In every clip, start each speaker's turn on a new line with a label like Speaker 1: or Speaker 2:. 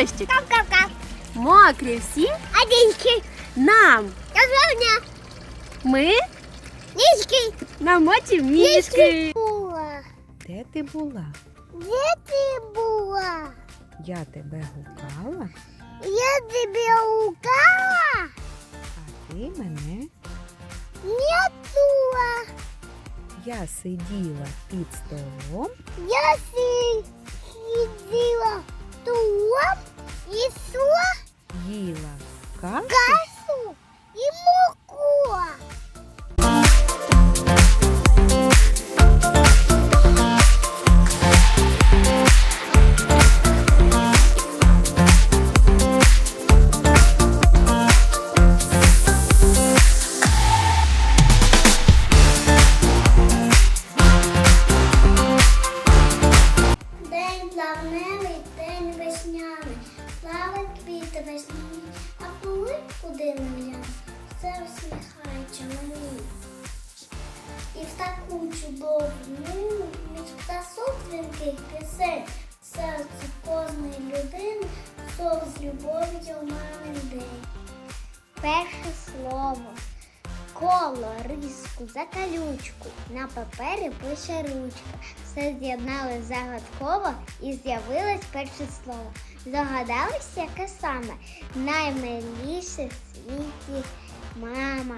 Speaker 1: дощик.
Speaker 2: Кап-кап-кап.
Speaker 1: Мокрі всі
Speaker 2: Одинки.
Speaker 1: нам.
Speaker 2: Казавня.
Speaker 1: Ми
Speaker 2: Низький.
Speaker 1: намочимо мішки.
Speaker 2: Була.
Speaker 1: Де ти була?
Speaker 2: Де ти була?
Speaker 1: Я тебе гукала,
Speaker 2: Я тебе укала.
Speaker 1: а ти мене.
Speaker 2: Не тула.
Speaker 1: Я сиділа під столом.
Speaker 2: Я си- сиділа
Speaker 1: Їла
Speaker 2: Гляну, все усміхається мені. І в таку чудову між птасок дзвінких пісень серце кожної людини сон з любов'ю мамин день. Перше. Коло, риску, закалючку. На папері пише ручка. Все з'єднали загадково і з'явилось перше слово. Догадались, яке саме? Наймиліше в світі мама.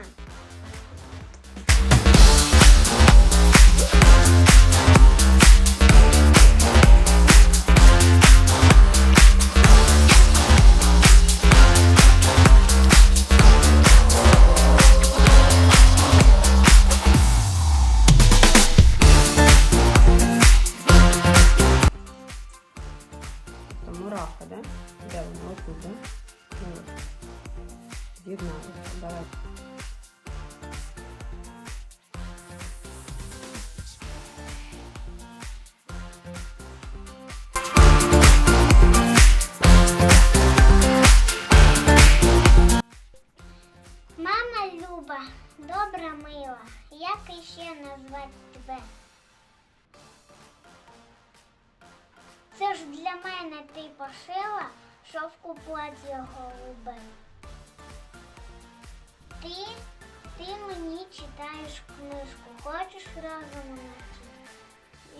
Speaker 1: Да? Ну, от. Давай.
Speaker 2: Мама Люба, добра мила, як іще назвати тебе? Це ж для мене ти пошила шовку плаття голубе. Ти, ти мені читаєш книжку, хочеш разом ночі.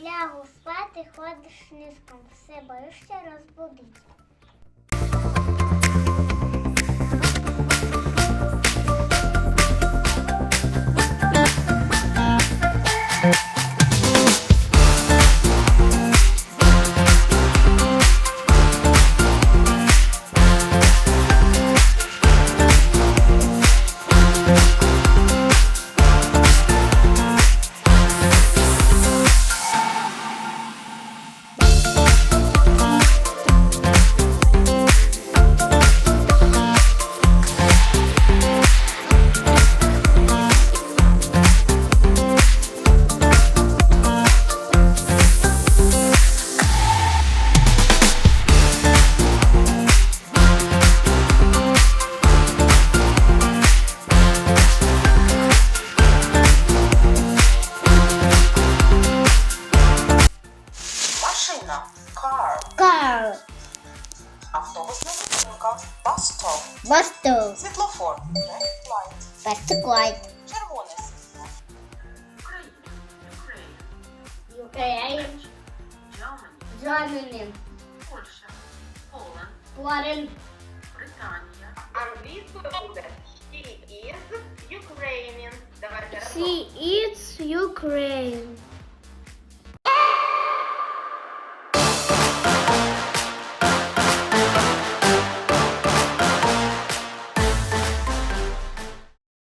Speaker 2: Лягу спати, ходиш низком, все боїшся розбудити.
Speaker 3: зупинка, bus stop,
Speaker 2: Восток,
Speaker 3: світлофор, red light,
Speaker 2: Пестиклайт.
Speaker 3: червоне світло. Україна,
Speaker 2: Україн,
Speaker 3: Germany,
Speaker 2: Джонінін,
Speaker 3: Польща, Poland,
Speaker 2: Флорен,
Speaker 3: Британія. Англійською буде she is Ukrainian. Давайте разом.
Speaker 2: She eats Ukraine.